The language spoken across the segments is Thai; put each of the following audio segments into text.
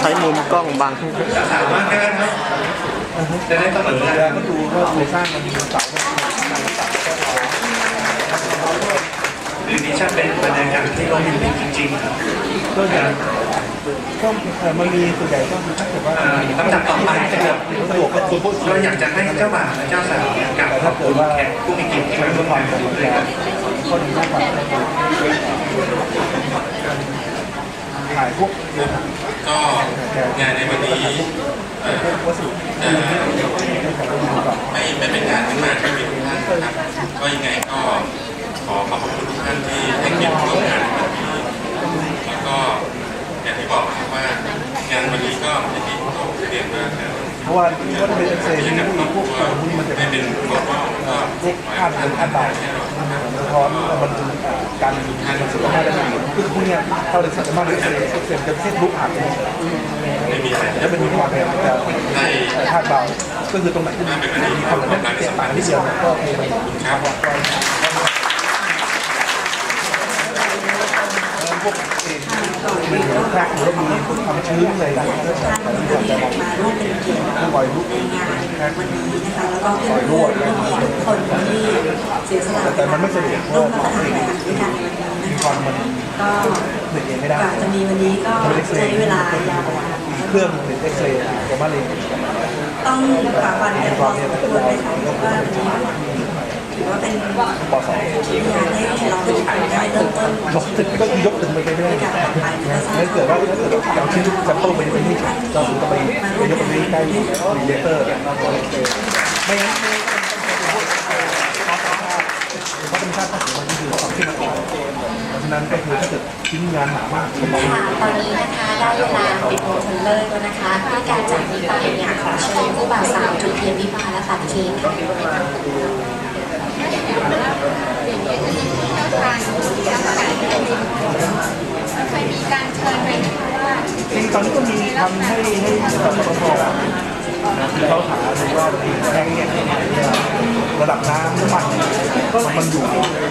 ใช้มุมกล้องบังสามารถแก้ครับจะได้เสมอกันแล้วก็ดูว่าโครงสร้างมันมีเสาคืนนี้จะเป็นบรรยากาศที่โรแมนติกจริงๆก็อย่างก็มันมีส่วนใหญ่ก็คือถ้าเกิดว่าอ่าลำดับต่อไปนะครับสะดวกก็คือเราอยากจะให้เจ้าบ่าวและเจ้าสาวกับขอบคุณแขกผู้มีเกียรติที่มาร่วมความงานด้วก็ดีมากกว่า ถ่ายพวกก็งานในวันนี้เอ่อวัสดุจะไม่ไม่เป็นการขึ้นมากที่มีทุกท่านนะครับก็ยังไงก็ขอขอบคุณทุกท่านที่ให้เกียรติร่วมงานในวันนี้แล้วก็อย่างที่บอกครับว่างานวันนี้ก็อย่างที่ผมเรียนว่าจะเพราะว่าก็จะเป็นเอ็กเซนที่พวกพวกนี้มันจะเป็นโปรโมทก็พวกภาพเป็นภาพเบาสะท้อนมันเป็น การมันสุขภาพได้ดีคือพวกเนี้ยเราเลยสามารถเอ็กเซนเอ็กเซนจะเส้นลุกอ่านไม่มีอะไรแล้วมันมีความแบบจะได้ภาดเบาก็คือตรงไหนที่มีความแบบเสียงต่างที่เดียวก็มีไปครับ พวกเองมันเหมือนแครกหรือว่ามีความชื้นอะไรอย่างเงี้ยท่านที่มาร่วมเป็นเกียรติปล่อยลูกในงานวันนี้นะคะแล้วก็เพื่อนๆทุกคนที่เสียสละแต่มันไม่สะดวกเพร่วราะมว่ารับประทานอาหารด้วยกันในวันนี้มีนะควาคะมมันก็เด็กเองไม่กได้ว่าจะมีวันนี้ก็ใช้เวลายาวนะคะเครื่องเด็กเอ็กซเรย์กับมะเร็งต้องฝ่าฟันกันพอสมควรเลยค่ะเพราะว่าวันนี้ ถือว่าเป็นปสองงานให้เราได้เริ่มต้นยกตึกก็คือยกตึกไปไม่ได้ถ้าเกิดว่าถ้าเกิดเอาชิ้นแซมเปิลไปไปที่เราถึงจะไปไปยกไปใกล้รีเลเตอร์ไม่งั้นเพราะเป็นชาติภาษีมันคือความที่มันเพราะฉะนั้นก็คือถ้าเกิดชิ้นงานหนามากค่ะตอนนี้นะคะได้เวลาปิดโมงคนเลิกแล้วนะคะที่การจากนี้ไปเนี่ยขอเชิญผู้บ่าวสาวจุดเทียนวิวาห์และตัดเค้กค่ะ เคยมีการเชิญไปไหมคะว่าจริงตอนนี้ก็มีทำให้ให้กับปตทคือเขาหาดูว่าแห้งเนี่ยระดับน้ำน้ำมันมันอยู่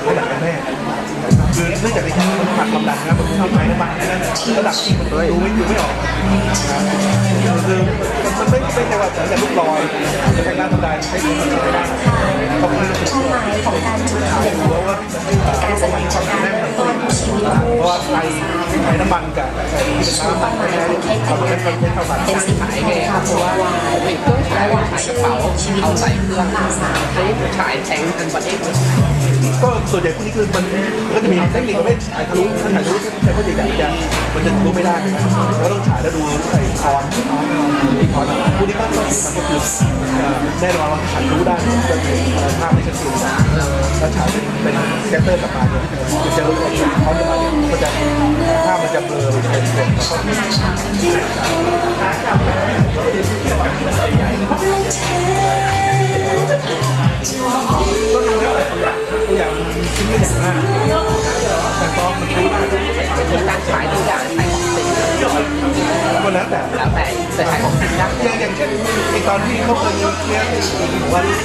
ระดับกันแน่คือเนื่องจากในที่มันผัดลำดับนะมันทำไมน้ำมันระดับจริงมันดูไม่ดูไม่ออกคือมันไม่ไม่ใช่ว่าจะจะลุกลอยจะเป็นการทำลายใช้ไม่ได้ ต้องมาความหมายของการจุดเทียนเพราะว่าการสดงของการเริ่มต้นชีวิตเพคู่ราะว่าไฟไฟน้ำมันกับที่เป็นน้ำมันไม่ได้ความเป็นมันไม่เท่านเป็นสิ่งที่ทำตัววายและวางชื่อชีวิตเอาใส่เครื่องบ่าสาวค่ะฉายแสงอันประเทศ ก็ส่วนใหญ่พวกนี้คือมันก็จะมีเทคนิคประเภทถ่ายทะลุถ้าถ่ายทะลุใช้พวกใหญ่ๆจะมันจะทะลุไม่ได้แล้วต้องถ่ายแล้วดูไอ้คอนคอนพวกนี้ก็มันก็คือแน่นอนว่าถ่ายทะลุได้จะเป็นภาพในชั้นสูงแล้วฉายเป็นแกตเตอร์กลับมาเนี่ยจะรู้ว่าเขาจะมาเนี่ยมันจะภาพมันจะเบลอเป็นส่วน แต่ตอนมันรู้ได้มีการขายตัวอย่างใช้ของจริงก็แล้วแต่แล้วแต่จะใช้ของจริงได้อย่างอย่างเช่นไอตอนที่เขาเคยมีเคสว่าที่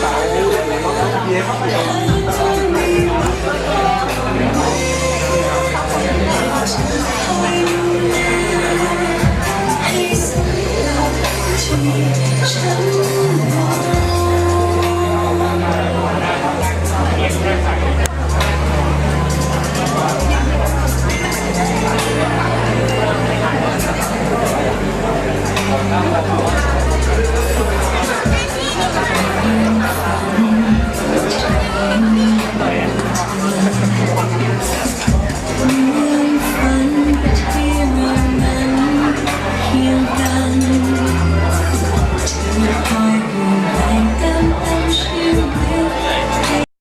เสาเบียร์